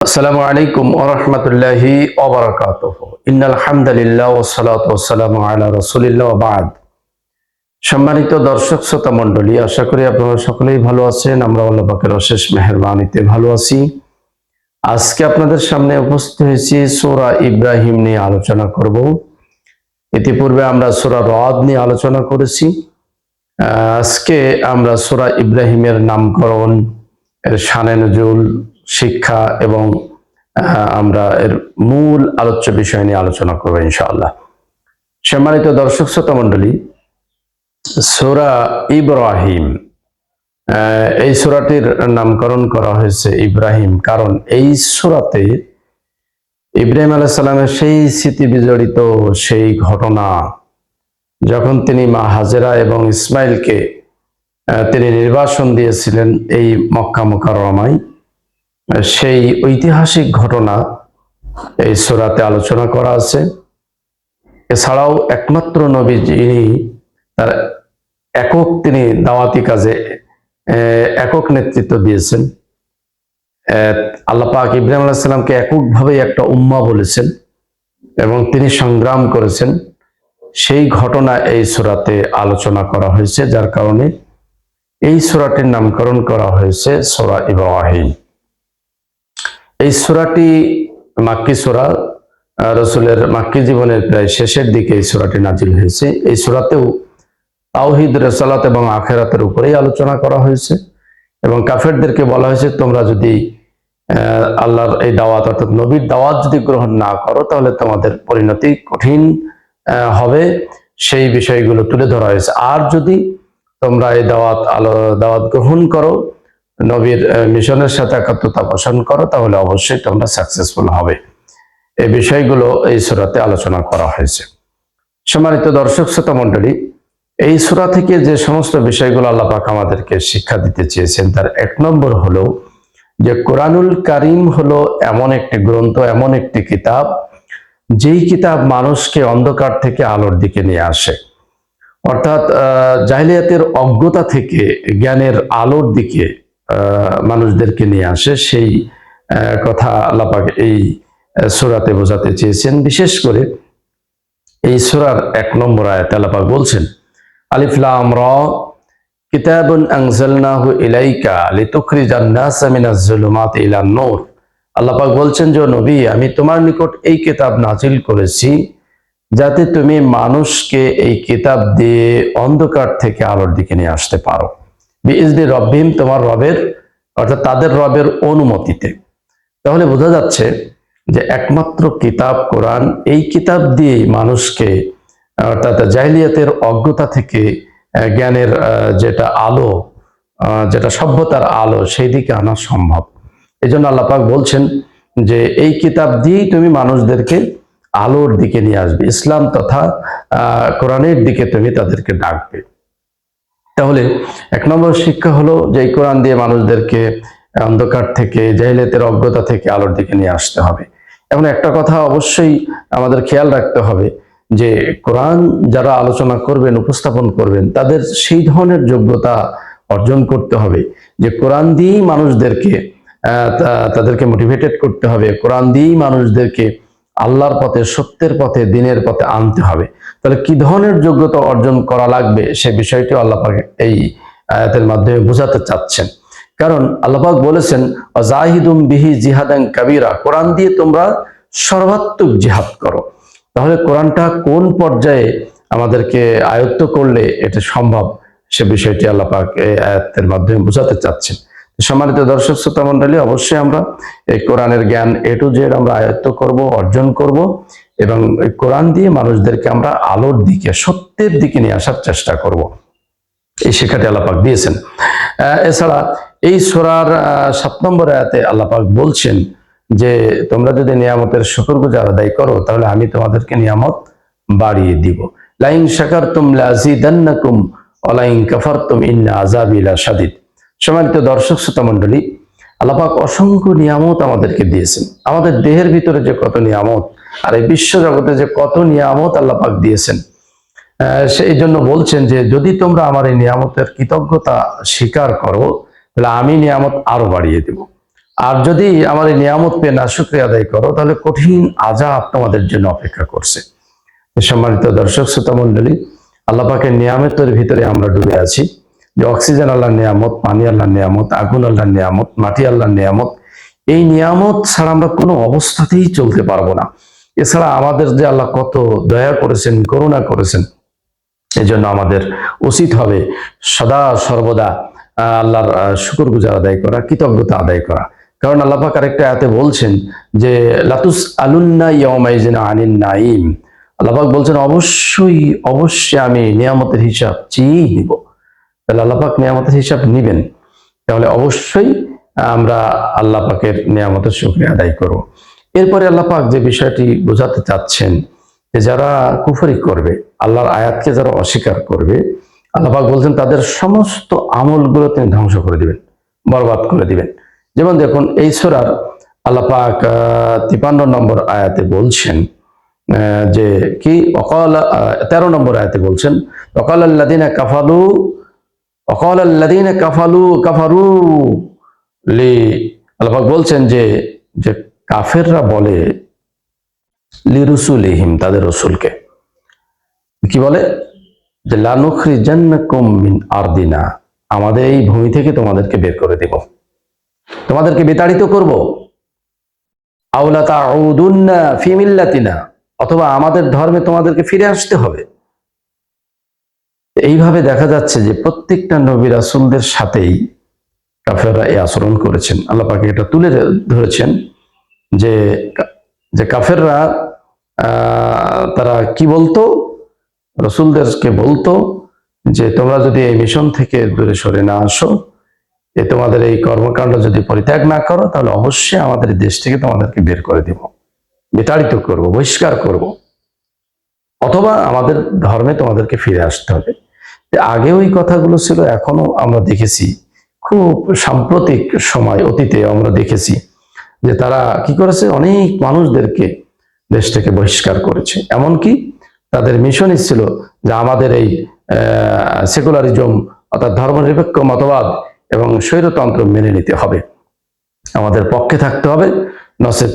আসসালামু আলাইকুম ওরহমতুল্লাহি বাদ। সম্মানিত দর্শক, শ্রোতা মণ্ডলী, আশা করি আপনারা সকলেই ভালো আছেন। আমরা আল্লাহ পাকের অশেষ মেহেরবানিতে ভালো আছি। আজকে আপনাদের সামনে উপস্থিত হয়েছি সূরা ইব্রাহিম নিয়ে আলোচনা করব। ইতিপূর্বে আমরা সূরা রদ নিয়ে আলোচনা করেছি। আজকে আমরা সূরা ইব্রাহিমের নামকরণ, এর শানে নজুল শিক্ষা এবং আমরা এর মূল আলোচ্য বিষয় নিয়ে আলোচনা করব ইনশাআল্লাহ। সম্মানিত দর্শক শ্রোতা মণ্ডলী সোরা ইব্রাহিম এই সুরাটির নামকরণ করা হয়েছে ইব্রাহিম কারণ এই সুরাতে ইব্রাহিম আলাহ সাল্লামের সেই স্মৃতি বিজড়িত সেই ঘটনা যখন তিনি মা হাজেরা এবং ইসমাইলকে তিনি নির্বাসন দিয়েছিলেন এই মক্কা মোকাররমায়। আহ, সেই ঐতিহাসিক ঘটনা এই সোরাতে আলোচনা করা আছে। এছাড়াও একমাত্র নবী যিনি তার একক তিনি দাওয়াতি কাজে একক নেতৃত্ব দিয়েছেন। আল্লাহ পাক ইব্রাহিম আলাহ সাল্লামকে এককভাবে একটা উম্মা বলেছেন এবং তিনি সংগ্রাম করেছেন। সেই ঘটনা এই সুরাতে আলোচনা করা হয়েছে, যার কারণে এই সুরাটির নামকরণ করা হয়েছে সোরা ইব্রাহিম। এই সুরাটি মাক্কি সুরা রসুলের মাক্কি জীবনের প্রায় শেষের দিকে এই সুরাটি নাজিল হয়েছে। এই সুরাতেও তাওহিদ, রেসালাত এবং আখেরাতের উপরেই আলোচনা করা হয়েছে এবং কাফেরদেরকে বলা হয়েছে, তোমরা যদি আল্লাহর এই দাওয়াত অর্থাৎ নবীর দাওয়াত যদি গ্রহণ না করো, তাহলে তোমাদের পরিণতি কঠিন হবে। সেই বিষয়গুলো তুলে ধরা হয়েছে। আর যদি তোমরা এই দাওয়াত আলো, দাওয়াত গ্রহণ করো নবীর মিশনের সাথে একাত্মতা পোষণ করো, তাহলে অবশ্যই তোমরা সাকসেসফুল হবে। এই বিষয়গুলো এই সুরাতে আলোচনা করা হয়েছে। সম্মানিত দর্শক, শ্রোতা মণ্ডলী, এই সুরা থেকে যে সমস্ত বিষয়গুলো আল্লাহ পাক আমাদেরকে শিক্ষা দিতে চেয়েছেন, তার এক নম্বর হলো যে কোরআনুল কারিম হলো এমন একটি গ্রন্থ, এমন একটি কিতাব, যেই কিতাব মানুষকে অন্ধকার থেকে আলোর দিকে নিয়ে আসে। অর্থাৎ জাহিলিয়াতের অজ্ঞতা থেকে জ্ঞানের আলোর দিকে মানুষদেরকে নিয়ে আসে। সেই কথা আল্লাপাক এই সূরাতে বোঝাতে চেয়েছেন। বিশেষ করে এই সূরার এক নম্বর আয়াতে আল্লাপাক বলছেন, আলিফ লাম র যে নবী, আমি তোমার নিকট এই করেছি যাতে তুমি মানুষকে এই দিয়ে অন্ধকার থেকে আলোর দিকে নিয়ে আসতে পারো। বিইজনি রব্বিম তোমার রবের, অর্থাৎ তাদের রবের অনুমতিতে। তাহলে বোঝা যাচ্ছে যে একমাত্র কিতাব কোরআন, এই কিতাব দিয়েই মানুষকে, অর্থাৎ জাহিলিয়াতের অজ্ঞতা থেকে জ্ঞানের যেটা আলো যেটা সভ্যতার আলো সেই দিকে আনা সম্ভব। এই জন্য আল্লাপাক বলছেন যে এই কিতাব দিয়েই তুমি মানুষদেরকে আলোর দিকে নিয়ে আসবে, ইসলাম তথা কোরআনের দিকে তুমি তাদেরকে ডাকবে। তাহলে এক নম্বর শিক্ষা হলো যে কোরআন দিয়ে মানুষদেরকে অন্ধকার থেকে, জাহিলিয়াতের অজ্ঞতা থেকে আলোর দিকে নিয়ে আসতে হবে। এখন একটা কথা অবশ্যই আমাদের খেয়াল রাখতে হবে যে কোরআন যারা আলোচনা করবেন, উপস্থাপন করবেন, তাদের সেই ধরনের যোগ্যতা অর্জন করতে হবে যে কোরআন দিয়েই মানুষদেরকে তাদেরকে মোটিভেটেড করতে হবে। কোরআন দিয়েই মানুষদেরকে আল্লাহর পথে, সত্যের পথে, দিনের পথে আনতে হবে। তাহলে কি ধরনের যোগ্যতা অর্জন করা লাগবে? সে বিষয়টি আল্লাহ পাক এই আয়াতের মাধ্যমে বোঝাতে চাচ্ছেন। কারণ আল্লাপাক বলেছেন জাহিদুম বিহি জিহাদান কাবিরা কোরআন দিয়ে তোমরা সর্বাত্মক জিহাদ করো। তাহলে কোরআনটা কোন পর্যায়ে আমাদেরকে আয়ত্ত করলে এটা সম্ভব? সে বিষয়টি আল্লাপাক এই আয়াতের মাধ্যমে বোঝাতে চাচ্ছেন। সম্মানিত দর্শক, শ্রোতা মন্ডলী অবশ্যই আমরা এই কোরআনের জ্ঞান এ টু জেড আমরা আয়ত্ত করব, অর্জন করব এবং এই কোরআন দিয়ে মানুষদেরকে আমরা আলোর দিকে, সত্যের দিকে নিয়ে আসার চেষ্টা করব। এই শিক্ষাটি আল্লাপাক দিয়েছেন। এছাড়া এই সোরার সাত নম্বর আয়াতে আল্লাপাক বলছেন যে, তোমরা যদি নিয়ামতের শুকর গুজার আদায় করো, তাহলে আমি তোমাদেরকে নিয়ামত বাড়িয়ে দিব। লাইন শাকার তুম লাজিদান্নাকুম, অলাইন কাফার তুম ইন্না আজাবিলা সাদিদ সম্মানিত দর্শক, শ্রোতা মণ্ডলী, আল্লাপাক অসংখ্য নিয়ামত আমাদেরকে দিয়েছেন। আমাদের দেহের ভিতরে যে কত নিয়ামত, আর এই বিশ্ব জগতে যে কত নিয়ামত আল্লাপাক দিয়েছেন সেই জন্য বলছেন যে, যদি তোমরা আমার এই নিয়ামতের কৃতজ্ঞতা স্বীকার করো, তাহলে আমি নিয়ামত আরও বাড়িয়ে দেব। আর যদি আমার এই নিয়ামত পেয়ে না শুক্রিয়া আদায় করো, তাহলে কঠিন আজাব তোমাদের জন্য অপেক্ষা করছে। সম্মানিত দর্শক, শ্রোতা মন্ডলী আল্লাহ পাকের নিয়ামতের ভিতরে আমরা ডুবে আছি। যে অক্সিজেন আল্লাহর নিয়ামত, পানি আল্লাহর নিয়ামত, আগুন আল্লাহর নিয়ামত, মাটি আল্লাহর নিয়ামত, এই নিয়ামত ছাড়া আমরা কোনো অবস্থাতেই চলতে পারব না। এছাড়া আমাদের যে আল্লাহ কত দয়া করেছেন, করুণা করেছেন, এজন্য আমাদের উচিত হবে সদা সর্বদা আল্লাহর শুকর গুজার আদায় করা, কৃতজ্ঞতা আদায় করা। কারণ আল্লাহ পাক আরেকটা আয়াতে বলছেন যে লাতুস আলুন্না ইয়াউমাইজিন আনিন নাইম আল্লাহ পাক বলছেন, অবশ্যই অবশ্যই আমি নিয়ামতের হিসাব চেয়েই নিব। তাহলে আল্লাহ পাক নিয়ামতের হিসাব নিবেন। তাহলে অবশ্যই আমরা আল্লাহ পাকের নিয়ামতের শুকরিয়া আদায় করব। এরপরে আল্লাহ পাক যে বিষয়টি বোঝাতে চাচ্ছেন যে যারা কুফরি করবে, আল্লাহর আয়াতকে যারা অস্বীকার করবে, আল্লাহ পাক বলছেন তাদের সমস্ত আমলগুলো তিনি ধ্বংস করে দিবেন, বরবাদ করে দিবেন। যেমন দেখুন, এই সোরার আল্লাহ পাক তিপান্ন নম্বর আয়াতে বলছেন যে কি? অকাল তেরো নম্বর আয়াতে বলছেন, অকাল আল্লাদিনা কাফালু অকাল আল্লাদিনা কাফালু, কাফারু লি। বলছেন যে যে কাফেররা বলে লি রসুলিহিম তাদের রসুলকে। কি বলে? যে লানুখরি জান্নাকুম মিন আরদিনা, আমাদের এই ভূমি থেকে তোমাদেরকে বের করে দেব। তোমাদেরকে বিতাড়িত করব। আউলা তাউদুন্না ফি অথবা আমাদের ধর্মে তোমাদেরকে ফিরে আসতে হবে। এইভাবে দেখা যাচ্ছে যে প্রত্যেকটা নবী রাসূলদের সাথেই কাফেররা এই আচরণ করেছেন। আল্লাহ পাকে এটা তুলে ধরেছেন যে যে কাফেররা তারা কি বলতো? রসুলদেরকে বলতো যে, তোমরা যদি এই মিশন থেকে দূরে সরে না আসো, এ তোমাদের এই কর্মকাণ্ড যদি পরিত্যাগ না করো, তাহলে অবশ্যই আমাদের দেশ থেকে তোমাদেরকে বের করে দিব। বিতাড়িত করব, বহিষ্কার করব। অথবা আমাদের ধর্মে তোমাদেরকে ফিরে আসতে হবে। আগে ওই কথাগুলো ছিল এখনও আমরা দেখেছি। খুব সাম্প্রতিক সময় অতীতে আমরা দেখেছি যে তারা কি করেছে? অনেক মানুষদেরকে দেশ থেকে বহিষ্কার করেছে। এমনকি তাদের মিশনই ছিল যে আমাদের এই সেকুলারিজম অর্থাৎ ধর্মনিরপেক্ষ মতবাদ এবং স্বৈরতন্ত্র মেনে নিতে হবে। আমাদের পক্ষে থাকতে হবে, নচেত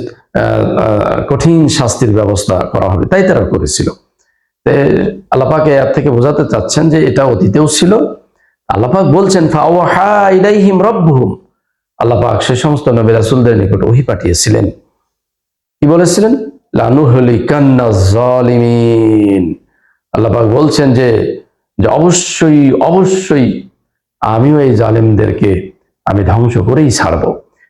কঠিন শাস্তির ব্যবস্থা করা হবে। তাই তারা করেছিল। আল্লাপাকে এর থেকে বোঝাতে চাচ্ছেন যে এটা অতীতেও ছিল। আল্লাপাক বলছেন আল্লাপাক সে সমস্ত নবী রাসূলদের নিকট ওহি পাঠিয়েছিলেন। কি বলেছিলেন? আল্লাপাক বলছেন যে অবশ্যই অবশ্যই আমিও এই জালেমদেরকে আমি ধ্বংস করেই ছাড়বো।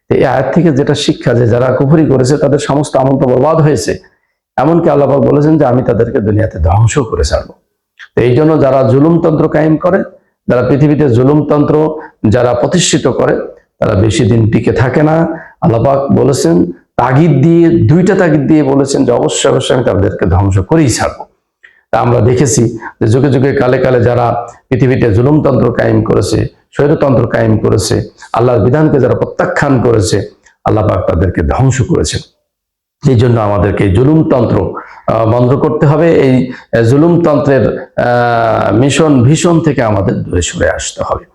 এই আয়াত থেকে যেটা শিক্ষা যে যারা কুফরি করেছে, তাদের সমস্ত আমল বরবাদ হয়েছে। এমনকি আল্লাপাক বলেছেন যে আমি তাদেরকে দুনিয়াতে ধ্বংস করে ছাড়বো। তো এই জন্য যারা জুলুমতন্ত্র কায়েম করে, যারা পৃথিবীতে জুলুমতন্ত্র যারা প্রতিষ্ঠিত করে, তারা বেশি দিন টিকে থাকে না। আল্লাপাক বলেছেন, তাগিদ দিয়ে, দুইটা তাগিদ দিয়ে বলেছেন যে অবশ্যই অবশ্যই আমি তাদেরকে ধ্বংস করেই ছাড়বো। তা আমরা দেখেছি যে যুগে যুগে, কালে কালে যারা পৃথিবীতে জুলুমতন্ত্র কায়েম করেছে, স্বৈরতন্ত্র কায়েম করেছে, আল্লাহর বিধানকে যারা প্রত্যাখ্যান করেছে, আল্লাহ পাক তাদেরকে ধ্বংস করেছে এই জন্য আমাদেরকে জুলুমতন্ত্র বন্ধ করতে হবে। এই জুলুমতন্ত্রের মিশন ভীষণ থেকে আমাদের দূরে সরে আসতে হবে।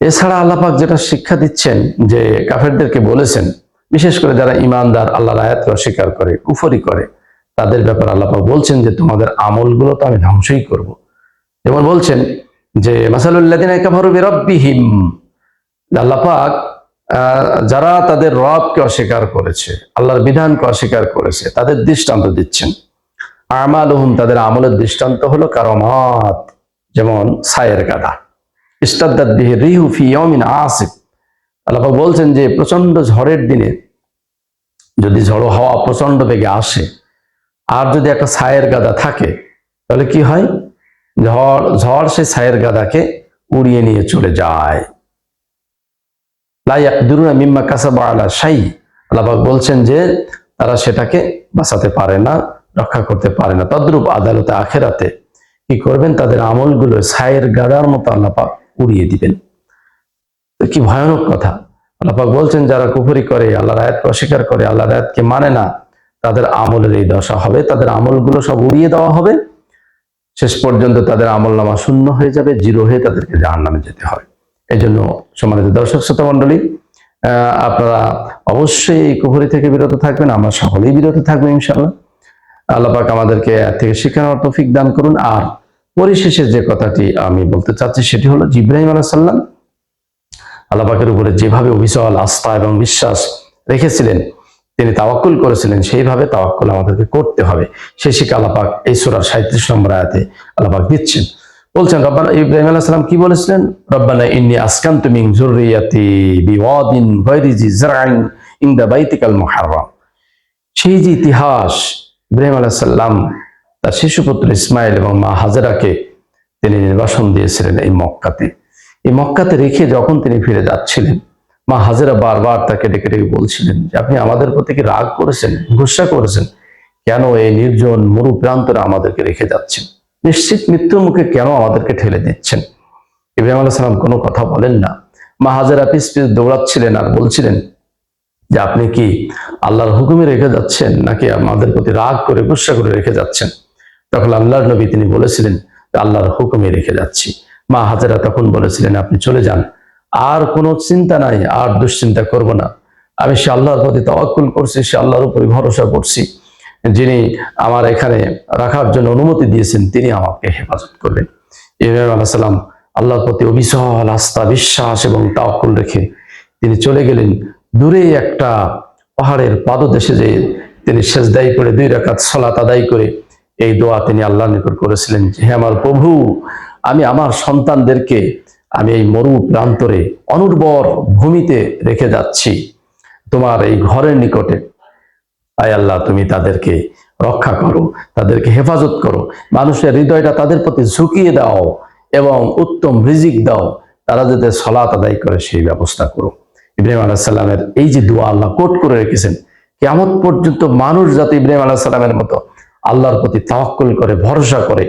এছাড়া আল্লাপাক যেটা শিক্ষা দিচ্ছেন যে কাফেরদেরকে বলেছেন, বিশেষ করে যারা ইমানদার, আল্লাহর আয়াতকে অস্বীকার করে, কুফরি করে, তাদের ব্যাপারে আল্লাপাক বলছেন যে তোমাদের আমলগুলো তো আমি ধ্বংসই করব। যেমন বলছেন যে মাসালুল্লাদিন কাফারু বিরব্বিহিম, আল্লাপাক যারা তাদের রবকে অস্বীকার করেছে, আল্লাহর বিধানকে অস্বীকার করেছে, তাদের দৃষ্টান্ত দিচ্ছেন। আমালুহুম, তাদের আমলের দৃষ্টান্ত হলো কারমাত, যেমন সায়ের গাদা। ইস্তাদ্দাত বিহি রিহু ফি আসিফ। আল্লাহ বলছেন যে প্রচণ্ড ঝড়ের দিনে যদি ঝড়ো হাওয়া প্রচণ্ড বেগে আসে, আর যদি একটা ছায়ের গাদা থাকে, তাহলে কি হয়? ঝড় ঝড় সেই ছায়ের গাদাকে উড়িয়ে নিয়ে চলে যায়। লাইয়াকদুরুনা মিম্মা কাসাবা আলা আল্লাহবাক বলছেন যে, তারা সেটাকে বাঁচাতে পারে না, রক্ষা করতে পারে না। তদ্রূপ আদালতে, আখেরাতে কি করবেন? তাদের আমলগুলো ছায়ের গাদার মতো আল্লাপাক উড়িয়ে দিবেন। কি ভয়ানক কথা। আল্লাপাক বলছেন, যারা কুফরি করে, আল্লাহর আয়াতকে অস্বীকার করে, আল্লাহর আয়াতকে মানে না, তাদের আমলের এই দশা হবে। তাদের আমলগুলো সব উড়িয়ে দেওয়া হবে। শেষ পর্যন্ত তাদের আমল নামা শূন্য হয়ে যাবে, জিরো হয়ে তাদেরকে জাহান নামে যেতে হয় এই জন্য সম্মানিত দর্শক, শ্রোতা মন্ডলী আপনারা অবশ্যই এই কুহুরি থেকে বিরত থাকবেন, আমরা সকলেই বিরত থাকব ইনশাল্লাহ আল্লাহ পাক আমাদেরকে থেকে শিক্ষা নেওয়ার তৌফিক দান করুন। আর পরিশেষে যে কথাটি আমি বলতে চাচ্ছি, সেটি হলো যে ইব্রাহিম আলাহ সাল্লাম আল্লাহ পাকের উপরে যেভাবে অবিচল আস্থা এবং বিশ্বাস রেখেছিলেন, তিনি তাওয়াক্কুল করেছিলেন, সেইভাবে তাওয়াক্কুল আমাদেরকে করতে হবে। সেই শিক্ষা আল্লাহ পাক এই সুরার সাঁত্রিশ নম্বর আয়াতে আল্লাহ পাক দিচ্ছেন বলছেন, রব্বানা, ইব্রাহিম আলাইহিস সালাম কি বলেছিলেন? রব্বানা ইন্নি আসকানতু মিন যুররিয়াতি বিওয়াদিন গায়রি জি জারআইন ইনদা বাইতিকাল মুহাররাম। সেই যে ইতিহাস ইব্রাহিম আলাইহিস সালাম, তার শিশুপুত্র ইসমাইল এবং মা হাজেরাকে তিনি নির্বাসন দিয়েছিলেন এই মক্কাতে। এই মক্কাতে রেখে যখন তিনি ফিরে যাচ্ছিলেন, মা হাজেরা বারবার তাকে ডেকে ডেকে বলছিলেন যে, আপনি আমাদের প্রতি কি রাগ করেছেন গুসা করেছেন? কেন এই নির্জন মরু প্রান্তরা আমাদেরকে রেখে যাচ্ছেন? নিশ্চিত মৃত্যুর মুখে কেন আমাদেরকে ঠেলে দিচ্ছেন? ইব্রাহিম আলাহ সালাম কোনো কথা বলেন না। মা হাজেরা পিস পিস দৌড়াচ্ছিলেন আর বলছিলেন, যে আপনি কি আল্লাহর হুকুমে রেখে যাচ্ছেন নাকি আমাদের প্রতি রাগ করে, গুসা করে রেখে যাচ্ছেন? তখন আল্লাহর নবী তিনি বলেছিলেন, আল্লাহর হুকুমে রেখে যাচ্ছি। মা হাজেরা তখন বলেছিলেন, আপনি চলে যান। আর কোনো চিন্তা নাই, আর দুশ্চিন্তা করব না। আমি সে আল্লাহর প্রতি তওয়াক্কুল করছি, সে আল্লাহর উপরে ভরসা করছি। যিনি আমার এখানে রাখার জন্য অনুমতি দিয়েছেন, তিনি আমাকে হেফাজত করবেন। ইব্রাহিম আলাহ সাল্লাম আল্লাহর প্রতি অবিচল আস্থা, বিশ্বাস এবং তাওয়াক্কুল রেখে তিনি চলে গেলেন। দূরে একটা পাহাড়ের পাদদেশে যে তিনি সেজদাই করে দুই রাকাত সলাত আদায় করে এই দোয়া তিনি আল্লাহর নিকট করেছিলেন যে, হে আমার প্রভু, আমি আমার সন্তানদেরকে আমি এই মরু প্রান্তরে অনুর্বর ভূমিতে রেখে যাচ্ছি। তোমার এই ঘরের নিকটে আয় আল্লাহ, তুমি তাদেরকে রক্ষা করো, তাদেরকে হেফাজত করো। মানুষের হৃদয়টা তাদের প্রতি ঝুঁকিয়ে দাও এবং উত্তম রিজিক দাও। তারা যাতে সলাত আদায় করে, সেই ব্যবস্থা করো। ইব্রাহিম আলাহ সাল্লামের এই যে দোয়া আল্লাহ কোট করে রেখেছেন কেমন পর্যন্ত মানুষ যাতে ইব্রাহিম আলাহ সাল্লামের মতো আল্লাহর প্রতি তাওয়াক্কুল করে, ভরসা করে,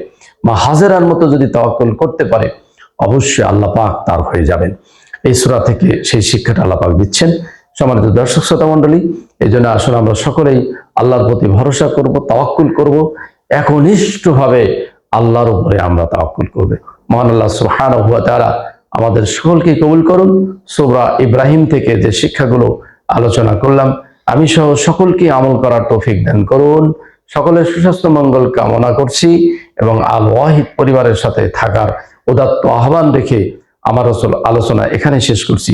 বা হাজেরার মতো যদি তাওয়াক্কুল করতে পারে, অবশ্যই আল্লাহ পাক তার হয়ে যাবেন। এই সুরা থেকে সেই শিক্ষাটা আল্লাহ পাক দিচ্ছেন। সম্মানিত দর্শক শ্রোতা মণ্ডলী এই জন্য আসলে আমরা সকলেই আল্লাহর প্রতি ভরসা করব, তাওয়াক্কুল করব। একনিষ্ঠভাবে আল্লাহর উপরে আমরা তাওয়াক্কুল করবে। মহান আল্লাহ সুবহানাহু ওয়া তাআলা আমাদের সকলকে কবুল করুন। সুবরা ইব্রাহিম থেকে যে শিক্ষাগুলো আলোচনা করলাম, আমি সহ সকলকে আমল করার তৌফিক দান করুন। সকলের সুস্বাস্থ্য, মঙ্গল কামনা করছি এবং আল ওয়াহিদ পরিবারের সাথে থাকার উদাত্ত আহ্বান রেখে আমার আসল আলোচনা এখানে শেষ করছি।